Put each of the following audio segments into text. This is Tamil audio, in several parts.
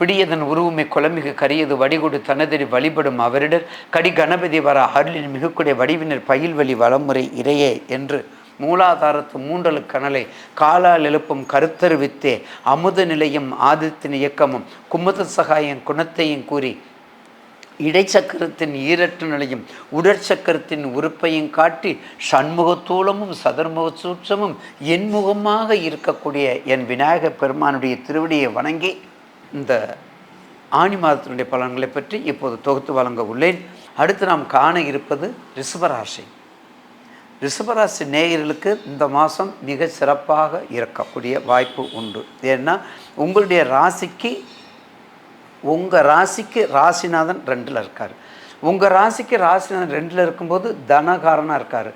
விடியதன் உருவமை குலமிகு கரியது வடிகொடு தனதறி வழிபடும் அவரிடர். கடி கணபதி வர அருளின் மிகுக்குடைய வடிவினர் பயில்வழி வளமுறை இறையே என்று மூலாதாரத்து மூன்றலு கனலை காலால் எழுப்பும் கருத்தருவித்தே அமுத நிலையும் ஆதித்தின் இயக்கமும் குமுத சகாயம் குணத்தையும் கூறி இடைச்சக்கரத்தின் ஈரற்று நிலையும் உடற்சக்கரத்தின் உறுப்பையும் காட்டி சண்முகத்தூளமும் சதுர்முக சூட்சமும் என்முகமாக இருக்கக்கூடிய என் விநாயகப் பெருமானுடைய திருவடியை வணங்கி இந்த ஆணி மாதத்தினுடைய பலன்களை பற்றி இப்போது தொகுத்து வழங்க உள்ளேன். அடுத்து நாம் காண இருப்பது ரிஷபராசி. ரிஷபராசி நேயர்களுக்கு இந்த மாதம் மிக சிறப்பாக இருக்கக்கூடிய வாய்ப்பு உண்டு. ஏன்னா உங்களுடைய ராசிக்கு உங்கள் ராசிக்கு ராசிநாதன் ரெண்டில் இருக்கார். உங்கள் ராசிக்கு ராசிநாதன் ரெண்டில் இருக்கும்போது தனகாரனாக இருக்கார்.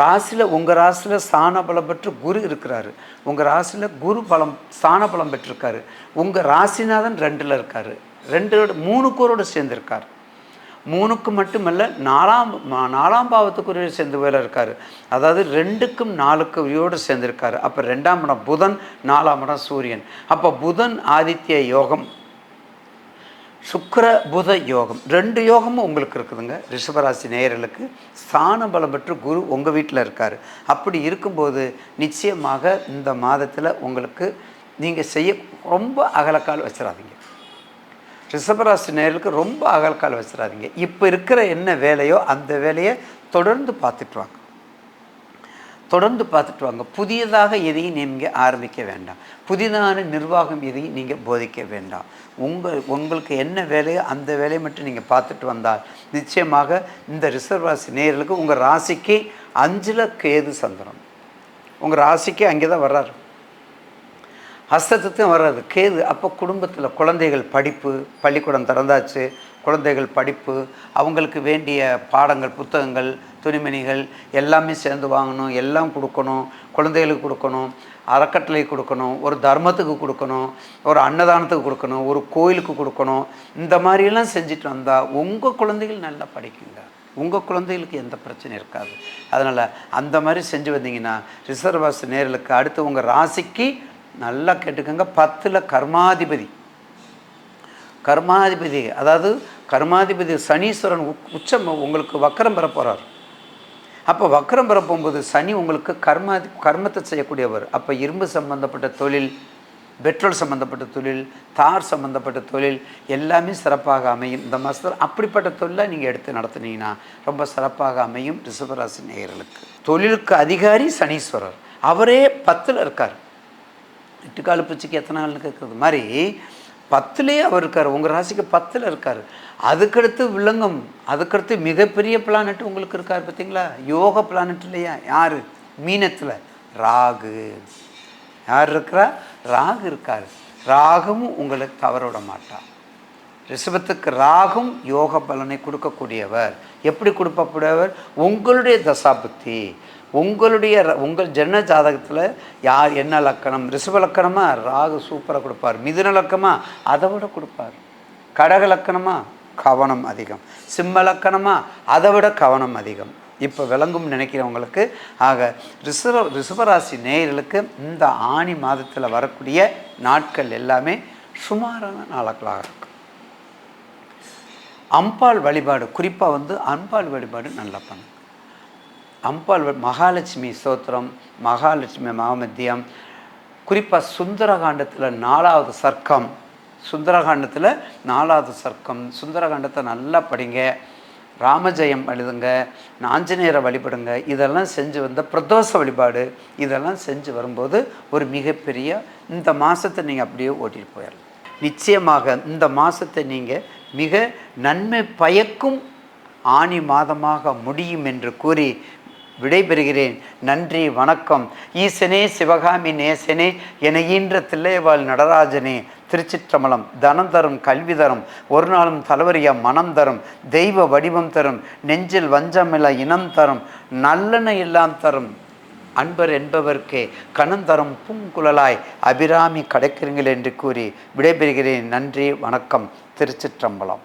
ராசியில் உங்கள் ராசியில் ஸ்தான பலம் பெற்று குரு இருக்கிறாரு. உங்கள் ராசியில் குரு பலம் ஸ்தான பலம் பெற்றிருக்காரு. உங்கள் ராசிநாதன் ரெண்டில் இருக்கார். ரெண்டு மூணு கூரோடு சேர்ந்திருக்கார். மூணுக்கு மட்டுமல்ல நாலாம் நாலாம் பாவத்துக்குரிய சேர்ந்து வேலை இருக்கார். அதாவது ரெண்டுக்கும் நாலுக்கு உரியோடு சேர்ந்திருக்காரு. அப்போ ரெண்டாம் இடம் புதன் நாலாம் இடம் சூரியன். அப்போ புதன் ஆதித்ய யோகம். சுக்கர புத யோகம். ரெண்டு யோகமும் உங்களுக்கு இருக்குதுங்க. ரிஷபராசி நேயர்களுக்கு ஸ்தான பலம் பெற்று குரு உங்கள் வீட்டில் இருக்கார். அப்படி இருக்கும்போது நிச்சயமாக இந்த மாதத்தில் உங்களுக்கு நீங்கள் செய்ய ரொம்ப அகலக்கால் வச்சிடாதீங்க ரிஷபராசி நேயர்களுக்கு ரொம்ப அகலக்கால் வச்சிடாதீங்க இப்போ இருக்கிற என்ன வேலையோ அந்த வேலையை தொடர்ந்து பார்த்துட்டு வாங்க. தொடர்ந்து பார்த்துட்டு வாங்க. புதியதாக எதையும் நீங்கள் ஆரம்பிக்க வேண்டாம். புதிதான நிர்வாகம் எதையும் நீங்கள் போதிக்க வேண்டாம். உங்கள் உங்களுக்கு என்ன வேலையோ அந்த வேலையை மட்டும் நீங்கள் பார்த்துட்டு வந்தால் நிச்சயமாக இந்த ரிசர்வ் ராசி நேர்களுக்கு உங்கள் ராசிக்கு அஞ்சில் கேது சந்திரம் உங்கள் ராசிக்கு அங்கே தான் வர்றாரு. ஹஸ்தத்துக்கும் வர்றாரு. கேது அப்போ குடும்பத்தில் குழந்தைகள் படிப்பு பள்ளிக்கூடம் திறந்தாச்சு. குழந்தைகள் படிப்பு அவங்களுக்கு வேண்டிய பாடங்கள் புத்தகங்கள் துணிமணிகள் எல்லாமே சேர்ந்து வாங்கணும் எல்லாம் கொடுக்கணும் குழந்தைகளுக்கு கொடுக்கணும் அறக்கட்டளை கொடுக்கணும் ஒரு தர்மத்துக்கு கொடுக்கணும் ஒரு அன்னதானத்துக்கு கொடுக்கணும் ஒரு கோயிலுக்கு கொடுக்கணும். இந்த மாதிரிலாம் செஞ்சுட்டு வந்தால் உங்கள் குழந்தைகள் நல்லா படிக்குங்க. உங்கள் குழந்தைகளுக்கு எந்த பிரச்சனையும் இருக்காது. அதனால் அந்த மாதிரி செஞ்சு வந்தீங்கன்னா ரிசர்வாஸ் நேர்களுக்கு அடுத்து உங்கள் ராசிக்கு நல்லா கேட்டுக்கோங்க. பத்தில் கர்மாதிபதி. கர்மாதிபதி அதாவது கர்மாதிபதி சனீஸ்வரன் உச்சம் உங்களுக்கு வக்கரம் பெற போகிறார் அப்போ வக்கரம் பிறப்பும்போது போகும்போது சனி உங்களுக்கு கர்ம கர்மத்தை செய்யக்கூடியவர். அப்போ இரும்பு சம்பந்தப்பட்ட தொழில் பெட்ரோல் சம்மந்தப்பட்ட தொழில் தார் சம்மந்தப்பட்ட தொழில் எல்லாமே சிறப்பாக அமையும். இந்த மாதத்தில் அப்படிப்பட்ட தொழிலை நீங்கள் எடுத்து நடத்துனீங்கன்னா ரொம்ப சிறப்பாக அமையும் ரிஷபராசி நேயர்களுக்கு. தொழிலுக்கு அதிகாரி சனீஸ்வரர். அவரே பத்தில் இருக்கார். எட்டுக்கால பூச்சிக்கு எத்தனை நாள்னு கேட்குறது மாதிரி பத்துலேயே அவர் இருக்கார். உங்கள் ராசிக்கு பத்தில் இருக்கார். அதுக்கடுத்து விலங்கம் அதுக்கடுத்து மிகப்பெரிய பிளானட் உங்களுக்கு இருக்கார் பார்த்தீங்களா யோக பிளானட் இல்லையா? யார்? மீனத்தில். ராகு. யார் இருக்கிறா? ராகு இருக்கார். ராகும் உங்களை தவற விட மாட்டார் ரிஷபத்துக்கு ராகும் யோக பலனை கொடுக்கக்கூடியவர். எப்படி கொடுக்கக்கூடியவர் உங்களுடைய தசாபுத்தி. உங்களுடைய ர- உங்கள் ஜன ஜாதகத்தில் யார் என்ன லக்கணம்? ரிஷப லக்கணமாக ராகு சூப்பராக கொடுப்பார். மிதுன லக்கணமாக அதை விட கொடுப்பார். கடக லக்கணமாக கவனம் அதிகம். சிம்ம லக்கணமாக அதை விட கவனம் அதிகம். இப்போ விளங்கும் நினைக்கிறவங்களுக்கு ஆக ரிஷப ரிஷபராசி நேயர்களுக்கு இந்த ஆணி மாதத்தில் வரக்கூடிய நாட்கள் எல்லாமே சுமாரான நாட்களாக இருக்கும் அம்பாள் வழிபாடு குறிப்பாக வந்து அம்பாள் வழிபாடு நல்லா பண்ணும் அம்பாள் மகாலட்சுமி ஸ்தோத்திரம் மகாலட்சுமி மகாமத்தியம் குறிப்பாக சுந்தரகாண்டத்தில் நாலாவது சர்க்கம் சுந்தரகாண்டத்தில் நாலாவது சர்க்கம் சுந்தரகாண்டத்தை நல்லா படிங்க ராமஜெயம் எழுதுங்க ஆஞ்சநேயரை வழிபடுங்க இதெல்லாம் செஞ்சு வந்த பிரதோஷ வழிபாடு இதெல்லாம் செஞ்சு வரும்போது ஒரு மிகப்பெரிய இந்த மாதத்தை நீங்கள் அப்படியே ஓட்டிகிட்டு போயிடலாம். நிச்சயமாக இந்த மாதத்தை நீங்கள் மிக நன்மை பயக்கும் ஆணி மாதமாக முடியும் என்று கூறி விடைபெறுகிறேன். நன்றி வணக்கம். ஈசனே சிவகாமி நேசனே என ஈன்ற தில்லைவாள் நடராஜனே திருச்சிற்றம்பலம் தனம் தரும் கல்வி தரும் ஒரு நாளும் தலைவரியா மனம் தரும் தெய்வ வடிவம் தரும் நெஞ்சில் வஞ்சமில்ல இனம் தரும் நல்லெண்ண எல்லாம் தரும் அன்பர் என்பவர்க்கே கணந்தரும் பூங்குழலாய் அபிராமி கடக்கிறீங்கள் என்று கூறி விடைபெறுகிறேன். நன்றி வணக்கம். திருச்சிற்றம்பலம்.